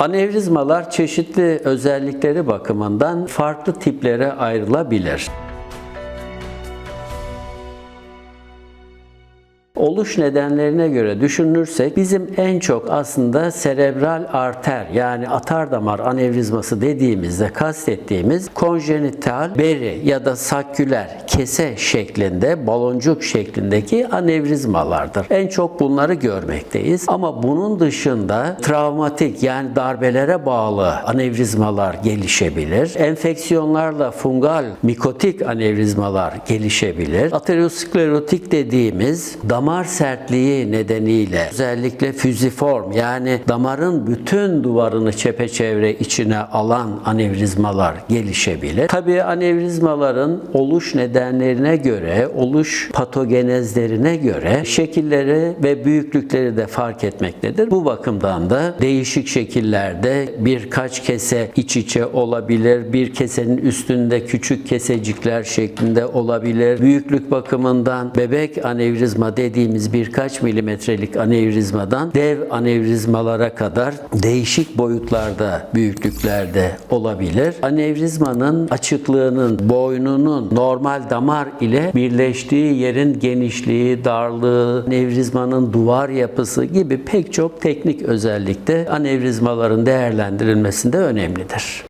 Anevrizmalar çeşitli özellikleri bakımından farklı tiplere ayrılabilir. Oluş nedenlerine göre düşünürsek bizim en çok aslında serebral arter yani atardamar anevrizması dediğimizde kastettiğimiz konjenital beri ya da saküler kese şeklinde baloncuk şeklindeki anevrizmalardır. En çok bunları görmekteyiz ama bunun dışında travmatik yani darbelere bağlı anevrizmalar gelişebilir. Enfeksiyonlarla fungal mikotik anevrizmalar gelişebilir. Aterosklerotik dediğimiz damar sertliği nedeniyle özellikle füziform yani damarın bütün duvarını çepeçevre içine alan anevrizmalar gelişebilir. Tabii anevrizmaların oluş nedenlerine göre, oluş patogenezlerine göre şekilleri ve büyüklükleri de fark etmektedir. Bu bakımdan da değişik şekillerde birkaç kese iç içe olabilir. Bir kesenin üstünde küçük kesecikler şeklinde olabilir. Büyüklük bakımından bebek anevrizma dediğimiz birkaç milimetrelik anevrizmadan dev anevrizmalara kadar değişik boyutlarda, büyüklüklerde olabilir. Anevrizmanın açıklığının, boynunun normal damar ile birleştiği yerin genişliği, darlığı, anevrizmanın duvar yapısı gibi pek çok teknik özellikte anevrizmaların değerlendirilmesinde önemlidir.